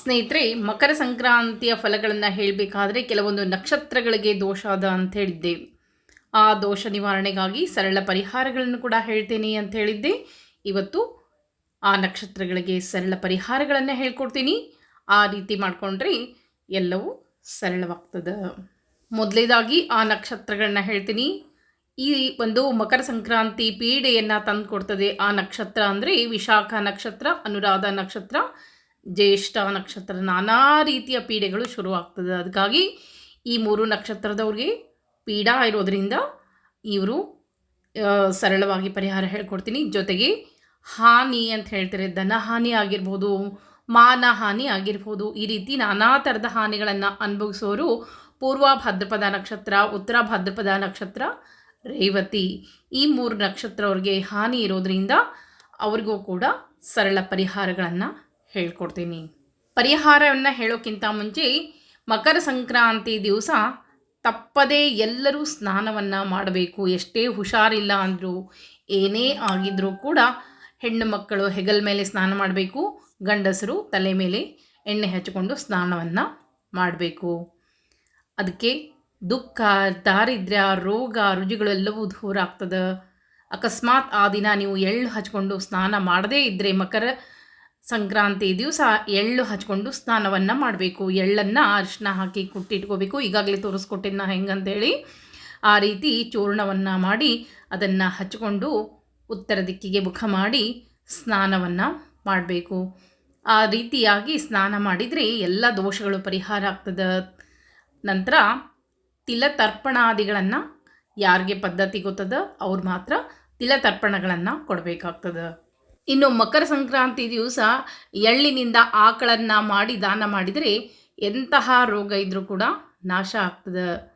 ಸ್ನೇಹಿತರೆ, ಮಕರ ಸಂಕ್ರಾಂತಿಯ ಫಲಗಳನ್ನು ಹೇಳಬೇಕಾದ್ರೆ ಕೆಲವೊಂದು ನಕ್ಷತ್ರಗಳಿಗೆ ದೋಷ ಅದ ಅಂತ ಹೇಳಿದ್ದೆ. ಆ ದೋಷ ನಿವಾರಣೆಗಾಗಿ ಸರಳ ಪರಿಹಾರಗಳನ್ನು ಕೂಡ ಹೇಳ್ತೇನೆ ಅಂತ ಹೇಳಿದ್ದೆ. ಇವತ್ತು ಆ ನಕ್ಷತ್ರಗಳಿಗೆ ಸರಳ ಪರಿಹಾರಗಳನ್ನು ಹೇಳ್ಕೊಡ್ತೀನಿ. ಆ ರೀತಿ ಮಾಡಿಕೊಂಡ್ರೆ ಎಲ್ಲವೂ ಸರಳವಾಗ್ತದೆ. ಮೊದಲೇದಾಗಿ ಆ ನಕ್ಷತ್ರಗಳನ್ನ ಹೇಳ್ತೀನಿ. ಈ ಒಂದು ಮಕರ ಸಂಕ್ರಾಂತಿ ಪೀಡೆಯನ್ನು ತಂದು ಕೊಡ್ತದೆ ಆ ನಕ್ಷತ್ರ ಅಂದರೆ ವಿಶಾಖ ನಕ್ಷತ್ರ, ಅನುರಾಧ ನಕ್ಷತ್ರ ಜ್ಯೇಷ್ಠ ನಕ್ಷತ್ರ ನಾನಾ ರೀತಿಯ ಪೀಡೆಗಳು ಶುರುವಾಗ್ತದೆ. ಅದಕ್ಕಾಗಿ ಈ ಮೂರು ನಕ್ಷತ್ರದವ್ರಿಗೆ ಪೀಡಾ ಇರೋದರಿಂದ ಇವರು ಸರಳವಾಗಿ ಪರಿಹಾರ ಹೇಳ್ಕೊಡ್ತೀನಿ. ಜೊತೆಗೆ ಹಾನಿ ಅಂತ ಹೇಳ್ತಾರೆ. ಧನಹಾನಿ ಆಗಿರ್ಬೋದು, ಮಾನ ಹಾನಿ ಆಗಿರ್ಬೋದು, ಈ ರೀತಿ ನಾನಾ ಥರದ ಹಾನಿಗಳನ್ನು ಅನುಭವಿಸೋರು ಪೂರ್ವ ಭದ್ರಪದ ನಕ್ಷತ್ರ, ಉತ್ತರ ಭದ್ರಪದ ನಕ್ಷತ್ರ, ರೇವತಿ ಈ ಮೂರು ನಕ್ಷತ್ರವ್ರಿಗೆ ಹಾನಿ ಇರೋದರಿಂದ ಅವ್ರಿಗೂ ಕೂಡ ಸರಳ ಪರಿಹಾರಗಳನ್ನು ಹೇಳ್ಕೊಡ್ತೀನಿ. ಪರಿಹಾರವನ್ನು ಹೇಳೋಕ್ಕಿಂತ ಮುಂಚೆ ಮಕರ ಸಂಕ್ರಾಂತಿ ದಿವಸ ತಪ್ಪದೇ ಎಲ್ಲರೂ ಸ್ನಾನವನ್ನು ಮಾಡಬೇಕು. ಎಷ್ಟೇ ಹುಷಾರಿಲ್ಲ ಅಂದರೂ, ಏನೇ ಆಗಿದ್ರೂ ಕೂಡ ಹೆಣ್ಣು ಮಕ್ಕಳು ಹೆಗಲ ಮೇಲೆ ಸ್ನಾನ ಮಾಡಬೇಕು. ಗಂಡಸರು ತಲೆ ಮೇಲೆ ಎಣ್ಣೆ ಹಚ್ಚಿಕೊಂಡು ಸ್ನಾನವನ್ನು ಮಾಡಬೇಕು. ಅದಕ್ಕೆ ದುಃಖ, ದಾರಿದ್ರ್ಯ, ರೋಗ, ರುಜಿಗಳೆಲ್ಲವೂ ದೂರ ಆಗ್ತದೆ. ಅಕಸ್ಮಾತ್ ಆ ದಿನ ನೀವು ಎಳ್ಳು ಹಚ್ಕೊಂಡು ಸ್ನಾನ ಮಾಡದೇ ಇದ್ದರೆ ಮಕರ ಸಂಕ್ರಾಂತಿ ದಿವಸ ಎಳ್ಳು ಹಚ್ಕೊಂಡು ಸ್ನಾನವನ್ನು ಮಾಡಬೇಕು. ಎಳ್ಳನ್ನು ಅರಿಶಿನ ಹಾಕಿ ಕುಟ್ಟಿಟ್ಕೋಬೇಕು. ಈಗಾಗಲೇ ತೋರಿಸ್ಕೊಟ್ಟಿನ ಹೆಂಗಂತೇಳಿ. ಆ ರೀತಿ ಚೂರ್ಣವನ್ನು ಮಾಡಿ ಅದನ್ನು ಹಚ್ಕೊಂಡು ಉತ್ತರ ದಿಕ್ಕಿಗೆ ಮುಖ ಮಾಡಿ ಸ್ನಾನವನ್ನು ಮಾಡಬೇಕು. ಆ ರೀತಿಯಾಗಿ ಸ್ನಾನ ಮಾಡಿದರೆ ಎಲ್ಲ ದೋಷಗಳು ಪರಿಹಾರ ಆಗ್ತದೆ. ನಂತರ ತಿಲತರ್ಪಣಾದಿಗಳನ್ನು ಯಾರಿಗೆ ಪದ್ಧತಿ ಗೊತ್ತದ, ಅವ್ರು ಮಾತ್ರ ತಿಲತರ್ಪಣಗಳನ್ನು ಕೊಡಬೇಕಾಗ್ತದೆ. ಇನ್ನು ಮಕರ ಸಂಕ್ರಾಂತಿ ದಿವಸ ಎಳ್ಳಿನಿಂದ ಆಕಳನ್ನು ಮಾಡಿ ದಾನ ಮಾಡಿದರೆ ಎಂತಹ ರೋಗ ಇದ್ದರೂ ಕೂಡ ನಾಶ ಆಗ್ತದೆ.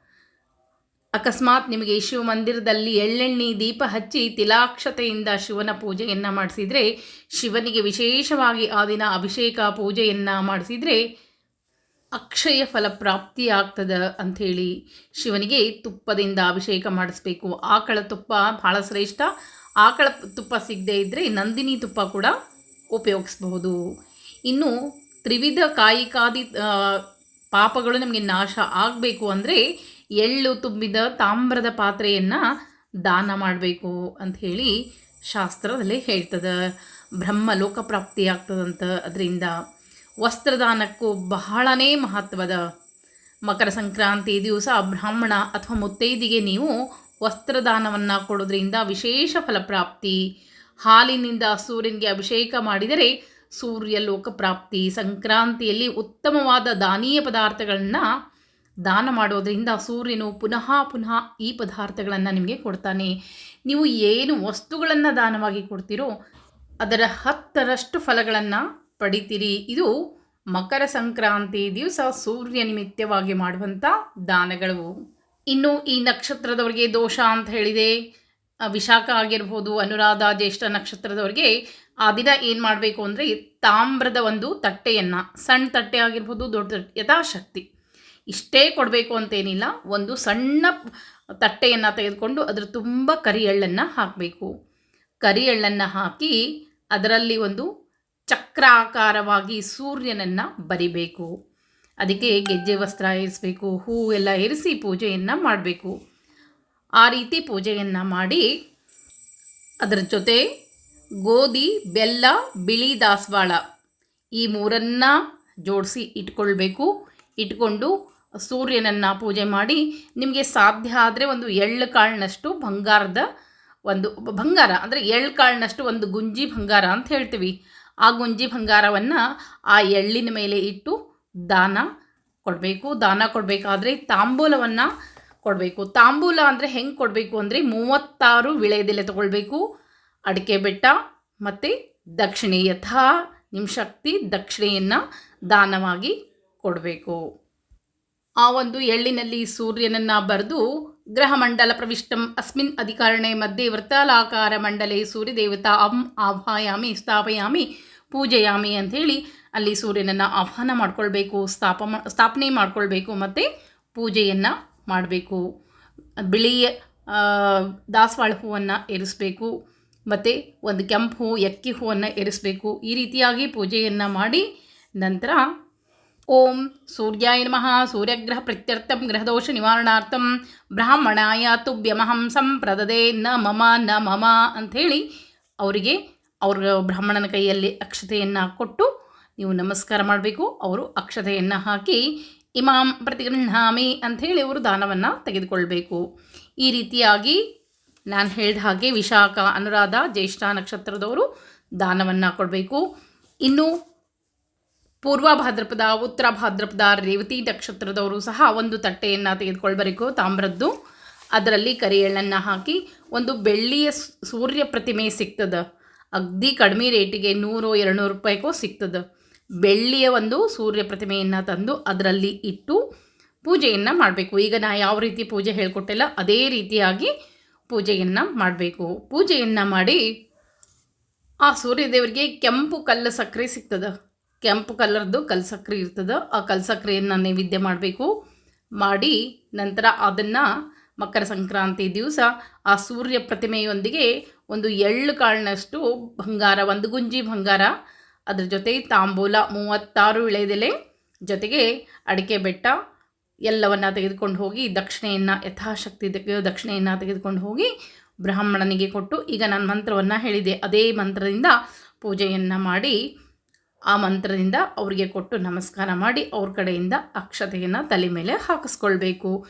ಅಕಸ್ಮಾತ್ ನಿಮಗೆ ಶಿವ ಮಂದಿರದಲ್ಲಿ ಎಳ್ಳೆಣ್ಣೆ ದೀಪ ಹಚ್ಚಿ ತಿಲಾಕ್ಷತೆಯಿಂದ ಶಿವನ ಪೂಜೆಯನ್ನು ಮಾಡಿಸಿದರೆ, ಶಿವನಿಗೆ ವಿಶೇಷವಾಗಿ ಆ ದಿನ ಅಭಿಷೇಕ ಪೂಜೆಯನ್ನು ಮಾಡಿಸಿದರೆ ಅಕ್ಷಯ ಫಲ ಪ್ರಾಪ್ತಿ ಆಗ್ತದ ಅಂಥೇಳಿ ಶಿವನಿಗೆ ತುಪ್ಪದಿಂದ ಅಭಿಷೇಕ ಮಾಡಿಸ್ಬೇಕು. ಆಕಳ ತುಪ್ಪ ಭಾಳ ಶ್ರೇಷ್ಠ. ಆಕಳ ತುಪ್ಪ ಸಿಗದೇ ಇದ್ದರೆ ನಂದಿನಿ ತುಪ್ಪ ಕೂಡ ಉಪಯೋಗಿಸ್ಬಹುದು. ಇನ್ನು ತ್ರಿವಿಧ ಕಾಯಿಕಾದಿ ಪಾಪಗಳು ನಮಗೆ ನಾಶ ಆಗಬೇಕು ಅಂದರೆ ಎಳ್ಳು ತುಂಬಿದ ತಾಮ್ರದ ಪಾತ್ರೆಯನ್ನು ದಾನ ಮಾಡಬೇಕು ಅಂಥೇಳಿ ಶಾಸ್ತ್ರದಲ್ಲಿ ಹೇಳ್ತದೆ. ಬ್ರಹ್ಮ ಲೋಕಪ್ರಾಪ್ತಿ ಆಗ್ತದಂತ ಅದರಿಂದ. ವಸ್ತ್ರದಾನಕ್ಕೂ ಬಹಳನೇ ಮಹತ್ವದ ಮಕರ ಸಂಕ್ರಾಂತಿ ದಿವಸ ಬ್ರಾಹ್ಮಣ ಅಥವಾ ಮುತ್ತೈದಿಗೆ ನೀವು ವಸ್ತ್ರದಾನವನ್ನು ಕೊಡೋದ್ರಿಂದ ವಿಶೇಷ ಫಲಪ್ರಾಪ್ತಿ. ಹಾಲಿನಿಂದ ಸೂರ್ಯನಿಗೆ ಅಭಿಷೇಕ ಮಾಡಿದರೆ ಸೂರ್ಯ ಲೋಕಪ್ರಾಪ್ತಿ. ಸಂಕ್ರಾಂತಿಯಲ್ಲಿ ಉತ್ತಮವಾದ ದಾನೀಯ ಪದಾರ್ಥಗಳನ್ನು ದಾನ ಮಾಡೋದರಿಂದ ಸೂರ್ಯನು ಪುನಃ ಪುನಃ ಈ ಪದಾರ್ಥಗಳನ್ನು ನಿಮಗೆ ಕೊಡ್ತಾನೆ. ನೀವು ಏನು ವಸ್ತುಗಳನ್ನು ದಾನವಾಗಿ ಕೊಡ್ತೀರೋ ಅದರ ಹತ್ತರಷ್ಟು ಫಲಗಳನ್ನು ಪಡಿತೀರಿ. ಇದು ಮಕರ ಸಂಕ್ರಾಂತಿ ದಿವಸ ಸೂರ್ಯ ನಿಮಿತ್ತವಾಗಿ ಮಾಡುವಂಥ ದಾನಗಳು. ಇನ್ನು ಈ ನಕ್ಷತ್ರದವರಿಗೆ ದೋಷ ಅಂತ ಹೇಳಿದೆ. ವಿಶಾಖ ಆಗಿರ್ಬೋದು, ಅನುರಾಧ, ಜ್ಯೇಷ್ಠ ನಕ್ಷತ್ರದವರಿಗೆ ಆ ದಿನ ಏನು ಮಾಡಬೇಕು ಅಂದರೆ ತಾಮ್ರದ ಒಂದು ತಟ್ಟೆಯನ್ನು ಸಣ್ಣ ತಟ್ಟೆ ಆಗಿರ್ಬೋದು, ದೊಡ್ಡ ತಟ್ಟೆ, ಯಥಾಶಕ್ತಿ. ಇಷ್ಟೇ ಕೊಡಬೇಕು ಅಂತೇನಿಲ್ಲ, ಒಂದು ಸಣ್ಣ ತಟ್ಟೆಯನ್ನು ತೆಗೆದುಕೊಂಡು ಅದರ ತುಂಬ ಕರಿ ಎಳ್ಳನ್ನು ಹಾಕಬೇಕು. ಕರಿ ಎಳ್ಳನ್ನು ಹಾಕಿ ಅದರಲ್ಲಿ ಒಂದು ಚಕ್ರಾಕಾರವಾಗಿ ಸೂರ್ಯನನ್ನು ಬರಿಬೇಕು. ಅದಕ್ಕೆ ಗೆಜ್ಜೆ ವಸ್ತ್ರ ಇರಿಸಬೇಕು, ಹೂ ಎಲ್ಲ ಇರಿಸಿ ಪೂಜೆಯನ್ನು ಮಾಡಬೇಕು. ಆ ರೀತಿ ಪೂಜೆಯನ್ನು ಮಾಡಿ ಅದರ ಜೊತೆ ಗೋಧಿ, ಬೆಲ್ಲ, ಬಿಳಿ ದಾಸವಾಳ ಈ ಮೂರನ್ನು ಜೋಡಿಸಿ ಇಟ್ಕೊಳ್ಬೇಕು. ಇಟ್ಕೊಂಡು ಸೂರ್ಯನನ್ನು ಪೂಜೆ ಮಾಡಿ ನಿಮಗೆ ಸಾಧ್ಯ ಆದರೆ ಒಂದು ಎಳ್ಳು ಕಾಳಿನಷ್ಟು ಬಂಗಾರದ ಒಂದು ಬಂಗಾರ ಅಂದರೆ ಎಳ್ಳು ಕಾಳಿನಷ್ಟು ಒಂದು ಗುಂಜಿ ಬಂಗಾರ ಅಂತ ಹೇಳ್ತೀವಿ. ಆ ಗುಂಜಿ ಬಂಗಾರವನ್ನು ಆ ಎಳ್ಳಿನ ಮೇಲೆ ಇಟ್ಟು ದಾನ ಕೊಡಬೇಕು. ದಾನ ಕೊಡಬೇಕಾದ್ರೆ ತಾಂಬೂಲವನ್ನು ಕೊಡಬೇಕು. ತಾಂಬೂಲ ಅಂದರೆ ಹೆಂಗೆ ಕೊಡಬೇಕು ಅಂದರೆ ಮೂವತ್ತಾರು ವಿಳೆದೆಲೆ ತಗೊಳ್ಬೇಕು. ಅಡಿಕೆ ಬೆಟ್ಟ ಮತ್ತು ದಕ್ಷಿಣೆ, ಯಥಾ ನಿಮ್ಮ ಶಕ್ತಿ ದಕ್ಷಿಣೆಯನ್ನು ದಾನವಾಗಿ ಕೊಡಬೇಕು. ಆ ಒಂದು ಎಳ್ಳಿನಲ್ಲಿ ಸೂರ್ಯನನ್ನು ಬರೆದು ಗ್ರಹಮಂಡಲ ಪ್ರವಿಷ್ಟಂ ಅಸ್ಮಿನ್ ಅಧಿಕಾರಣೆ ಮಧ್ಯೆ ವೃತ್ತಾಲಾಕಾರ ಮಂಡಲೆ ಸೂರ್ಯದೇವತಾ ಅಂ ಆಹ್ವಾಯಾಮಿ ಸ್ಥಾಪಯಾಮಿ ಪೂಜೆಯಾಮಿ ಅಂಥೇಳಿ ಅಲ್ಲಿ ಸೂರ್ಯನನ್ನು ಆಹ್ವಾನ ಮಾಡಿಕೊಳ್ಬೇಕು, ಸ್ಥಾಪ ಸ್ಥಾಪನೆ ಮಾಡಿಕೊಳ್ಬೇಕು ಮತ್ತು ಪೂಜೆಯನ್ನು ಮಾಡಬೇಕು. ಬಿಳಿಯ ದಾಸವಾಳ ಹೂವನ್ನು ಏರಿಸಬೇಕು, ಮತ್ತು ಒಂದು ಕೆಂಪು ಹೂ, ಎಕ್ಕಿ ಹೂವನ್ನು ಏರಿಸಬೇಕು. ಈ ರೀತಿಯಾಗಿ ಪೂಜೆಯನ್ನು ಮಾಡಿ ನಂತರ ಓಂ ಸೂರ್ಯಾಯ ನಮಃ ಸೂರ್ಯಗ್ರಹ ಪ್ರತ್ಯರ್ಥಂ ಗ್ರಹದೋಷ ನಿವಾರಣಾರ್ಥಂ ಬ್ರಾಹ್ಮಣಾಯ ತುಭ್ಯಮಹಂ ಸಂಪ್ರದದೆ ನ ಮಮ ನ ಮಮ ಅಂಥೇಳಿ ಅವರಿಗೆ ಅವ್ರ ಬ್ರಾಹ್ಮಣನ ಕೈಯಲ್ಲಿ ಅಕ್ಷತೆಯನ್ನು ಕೊಟ್ಟು ನೀವು ನಮಸ್ಕಾರ ಮಾಡಬೇಕು. ಅವರು ಅಕ್ಷತೆಯನ್ನು ಹಾಕಿ, ಇಮಾಂ ಪ್ರತಿಗೃಹಾಮಿ ಅಂಥೇಳಿ ಅವರು ದಾನವನ್ನು ತೆಗೆದುಕೊಳ್ಬೇಕು. ಈ ರೀತಿಯಾಗಿ ನಾನು ಹೇಳಿದ ಹಾಗೆ ವಿಶಾಖ, ಅನುರಾಧ, ಜ್ಯೇಷ್ಠ ನಕ್ಷತ್ರದವರು ದಾನವನ್ನು ಕೊಡಬೇಕು. ಇನ್ನು ಪೂರ್ವ ಭಾದ್ರಪದ, ಉತ್ತರ ಭಾದ್ರಪದ, ರೇವತಿ, ನಕ್ಷತ್ರದವರು ಸಹ ಒಂದು ತಟ್ಟೆಯನ್ನು ತೆಗೆದುಕೊಳ್ಬರಿಕೋ ತಾಮ್ರದ್ದು. ಅದರಲ್ಲಿ ಕರಿ ಎಳ್ಳನ್ನು ಹಾಕಿ ಒಂದು ಬೆಳ್ಳಿಯ ಸೂರ್ಯ ಪ್ರತಿಮೆ ಸಿಗ್ತದೆ ಅಗ್ದಿ ಕಡಿಮೆ ರೇಟಿಗೆ ನೂರು ಎರಡುನೂರು ರೂಪಾಯಿಗೂ ಸಿಗ್ತದೆ ಬೆಳ್ಳಿಯ ಒಂದು ಸೂರ್ಯ ಪ್ರತಿಮೆಯನ್ನು ತಂದು ಅದರಲ್ಲಿ ಇಟ್ಟು ಪೂಜೆಯನ್ನು ಮಾಡಬೇಕು. ಈಗ ನಾ ಯಾವ ರೀತಿ ಪೂಜೆ ಹೇಳ್ಕೊಟ್ಟಿಲ್ಲ, ಅದೇ ರೀತಿಯಾಗಿ ಪೂಜೆಯನ್ನು ಮಾಡಬೇಕು. ಪೂಜೆಯನ್ನು ಮಾಡಿ ಆ ಸೂರ್ಯದೇವರಿಗೆ ಕೆಂಪು ಕಲ್ಲು ಸಕ್ಕರೆ ಸಿಗ್ತದೆ ಕೆಂಪು ಕಲರ್ದು ಕಲ್ಸಕ್ರಿ ಇರ್ತದೆ. ಆ ಕಲ್ಲು ಸಕ್ಕರೆಯನ್ನು ನೈವೇದ್ಯ ಮಾಡಬೇಕು. ಮಾಡಿ ನಂತರ ಅದನ್ನು ಮಕರ ಸಂಕ್ರಾಂತಿ ದಿವಸ ಆ ಸೂರ್ಯ ಪ್ರತಿಮೆಯೊಂದಿಗೆ ಒಂದು ಎಳ್ಳು ಕಾಳಿನಷ್ಟು ಬಂಗಾರ, ಒಂದು ಗುಂಜಿ ಬಂಗಾರ, ಅದ್ರ ಜೊತೆ ತಾಂಬೂಲ ಮೂವತ್ತಾರು ಇಳೆದೆಲೆ ಜೊತೆಗೆ ಅಡಿಕೆ ಬೆಟ್ಟ ಎಲ್ಲವನ್ನು ತೆಗೆದುಕೊಂಡು ಹೋಗಿ ದಕ್ಷಿಣೆಯನ್ನು ಯಥಾಶಕ್ತಿ ದಕ್ಷಿಣೆಯನ್ನು ತೆಗೆದುಕೊಂಡು ಹೋಗಿ ಬ್ರಾಹ್ಮಣನಿಗೆ ಕೊಟ್ಟು ಈಗ ನಾನು ಮಂತ್ರವನ್ನು ಹೇಳಿದೆ. ಅದೇ ಮಂತ್ರದಿಂದ ಪೂಜೆಯನ್ನು ಮಾಡಿ ಆ ಮಂತ್ರದಿಂದ ಅವರಿಗೆ ಕೊಟ್ಟು ನಮಸ್ಕಾರ ಮಾಡಿ ಅವ್ರ ಕಡೆಯಿಂದ ಅಕ್ಷತೆಯನ್ನು ತಲೆ ಮೇಲೆ ಹಾಕಿಸ್ಕೊಳ್ಬೇಕು.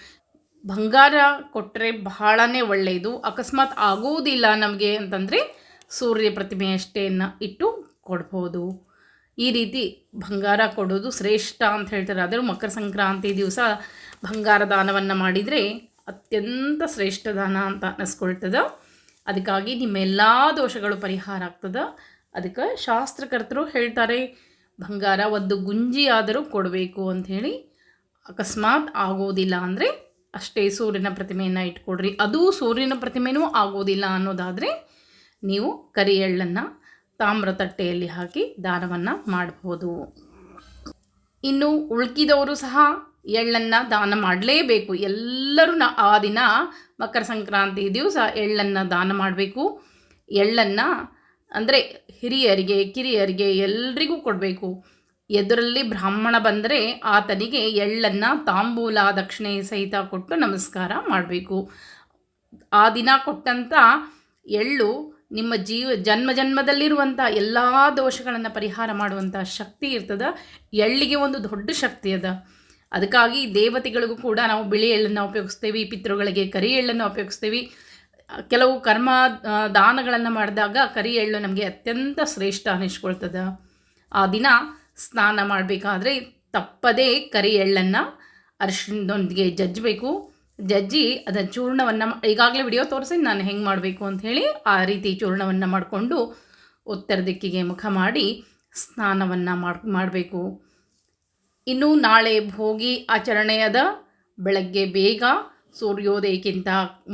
ಬಂಗಾರ ಕೊಟ್ಟರೆ ಬಹಳನೇ ಒಳ್ಳೆಯದು ಅಕಸ್ಮಾತ್ ಆಗುವುದಿಲ್ಲ ನಮಗೆ ಅಂತಂದರೆ ಸೂರ್ಯ ಪ್ರತಿಮೆಯಷ್ಟೇನ ಇಟ್ಟು ಕೊಡ್ಬೋದು. ಈ ರೀತಿ ಬಂಗಾರ ಕೊಡೋದು ಶ್ರೇಷ್ಠ ಅಂತ ಹೇಳ್ತಾರೆ. ಆದರೂ ಮಕರ ಸಂಕ್ರಾಂತಿ ದಿವಸ ಬಂಗಾರ ದಾನವನ್ನು ಮಾಡಿದರೆ ಅತ್ಯಂತ ಶ್ರೇಷ್ಠ ದಾನ ಅಂತ ಅನ್ನಿಸ್ಕೊಳ್ತದೆ. ಅದಕ್ಕಾಗಿ ನಿಮ್ಮೆಲ್ಲ ದೋಷಗಳು ಪರಿಹಾರ ಆಗ್ತದೆ. ಅದಕ್ಕೆ ಶಾಸ್ತ್ರಕರ್ತರು ಹೇಳ್ತಾರೆ, ಬಂಗಾರ ಒಂದು ಗುಂಜಿ ಆದರೂ ಕೊಡಬೇಕು ಅಂಥೇಳಿ ಅಕಸ್ಮಾತ್ ಆಗೋದಿಲ್ಲ ಅಂದರೆ ಅಷ್ಟೇ ಸೂರ್ಯನ ಪ್ರತಿಮೆಯನ್ನು ಇಟ್ಕೊಡ್ರಿ. ಅದು ಸೂರ್ಯನ ಪ್ರತಿಮೆನೂ ಆಗೋದಿಲ್ಲ ಅನ್ನೋದಾದರೆ ನೀವು ಕರಿ ಎಳ್ಳನ್ನು ತಾಮ್ರ ತಟ್ಟೆಯಲ್ಲಿ ಹಾಕಿ ದಾನವನ್ನು ಮಾಡಬಹುದು ಇನ್ನು ಉಳ್ಕಿದವರು ಸಹ ಎಳ್ಳನ್ನು ದಾನ ಮಾಡಲೇಬೇಕು. ಎಲ್ಲರೂ ನ ಆ ದಿನ ಮಕರ ಸಂಕ್ರಾಂತಿ ದಿವಸ ಎಳ್ಳನ್ನು ದಾನ ಮಾಡಬೇಕು. ಎಳ್ಳನ್ನು ಅಂದರೆ ಹಿರಿಯರಿಗೆ, ಕಿರಿಯರಿಗೆ ಎಲ್ರಿಗೂ ಕೊಡಬೇಕು. ಎದುರಲ್ಲಿ ಬ್ರಾಹ್ಮಣ ಬಂದರೆ ಆತನಿಗೆ ಎಳ್ಳನ್ನು ತಾಂಬೂಲ ದಕ್ಷಿಣೆ ಸಹಿತ ಕೊಟ್ಟು ನಮಸ್ಕಾರ ಮಾಡಬೇಕು. ಆ ದಿನ ಕೊಟ್ಟಂಥ ಎಳ್ಳು ನಿಮ್ಮ ಜೀವ, ಜನ್ಮ ಜನ್ಮದಲ್ಲಿರುವಂಥ ಎಲ್ಲ ದೋಷಗಳನ್ನು ಪರಿಹಾರ ಮಾಡುವಂಥ ಶಕ್ತಿ ಇರ್ತದೆ. ಎಳ್ಳಿಗೆ ಒಂದು ದೊಡ್ಡ ಶಕ್ತಿ ಅದ. ಅದಕ್ಕಾಗಿ ದೇವತೆಗಳಿಗೂ ಕೂಡ ನಾವು ಬಿಳಿ ಎಳ್ಳನ್ನು ಉಪಯೋಗಿಸ್ತೇವೆ, ಪಿತೃಗಳಿಗೆ ಕರಿ ಎಳ್ಳನ್ನು ಉಪಯೋಗಿಸ್ತೇವೆ. ಕೆಲವು ಕರ್ಮ ದಾನಗಳನ್ನು ಮಾಡಿದಾಗ ಕರಿ ಎಳ್ಳು ನಮಗೆ ಅತ್ಯಂತ ಶ್ರೇಷ್ಠ ಅನಿಸ್ಕೊಳ್ತದೆ. ಆ ದಿನ ಸ್ನಾನ ಮಾಡಬೇಕಾದ್ರೆ ತಪ್ಪದೇ ಕರಿ ಎಳ್ಳನ್ನು ಅರಿಶಿಣದೊಂದಿಗೆ ಜಜ್ಜಬೇಕು. ಜಜ್ಜಿ ಅದರ ಚೂರ್ಣವನ್ನು ಈಗಾಗಲೇ ವಿಡಿಯೋ ತೋರಿಸಿ ನಾನು ಹೆಂಗೆ ಮಾಡಬೇಕು ಅಂಥೇಳಿ ಆ ರೀತಿ ಚೂರ್ಣವನ್ನು ಮಾಡಿಕೊಂಡು ಉತ್ತರ ದಿಕ್ಕಿಗೆ ಮುಖ ಮಾಡಿ ಸ್ನಾನವನ್ನು ಮಾಡಿ, ಮಾಡಬೇಕು. ಇನ್ನು ನಾಳೆ ಭೋಗಿ ಆಚರಣೆಯದ ಬೆಳಗ್ಗೆ ಬೇಗ ಸೂರ್ಯೋದಯಕ್ಕಿಂತ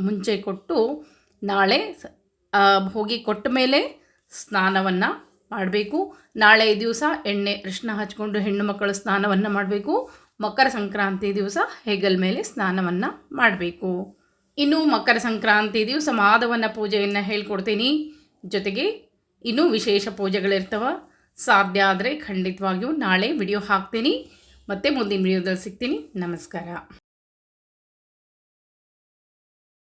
ಮುಂಚೆ ಕೊಟ್ಟು ನಾಳೆ ಹೋಗಿ ಕೊಟ್ಟ ಮೇಲೆ ಸ್ನಾನವನ್ನು ಮಾಡಬೇಕು. ನಾಳೆ ದಿವಸ ಎಣ್ಣೆ ಅರಿಶಿನ ಹಚ್ಕೊಂಡು ಹೆಣ್ಣು ಮಕ್ಕಳು ಸ್ನಾನವನ್ನು ಮಾಡಬೇಕು. ಮಕರ ಸಂಕ್ರಾಂತಿ ದಿವಸ ಹೆಗಲ್ ಮೇಲೆ ಸ್ನಾನವನ್ನು ಮಾಡಬೇಕು. ಇನ್ನು ಮಕರ ಸಂಕ್ರಾಂತಿ ದಿವಸ ಮಾಧವನ ಪೂಜೆಯನ್ನು ಹೇಳ್ಕೊಡ್ತೀನಿ. ಜೊತೆಗೆ ಇನ್ನೂ ವಿಶೇಷ ಪೂಜೆಗಳಿರ್ತವೆ. ಸಾಧ್ಯ ಆದರೆ ಖಂಡಿತವಾಗಿಯೂ ನಾಳೆ ವಿಡಿಯೋ ಹಾಕ್ತೀನಿ. ಮತ್ತು ಮುಂದಿನ ವಿಡಿಯೋದಲ್ಲಿ ಸಿಗ್ತೀನಿ. ನಮಸ್ಕಾರ.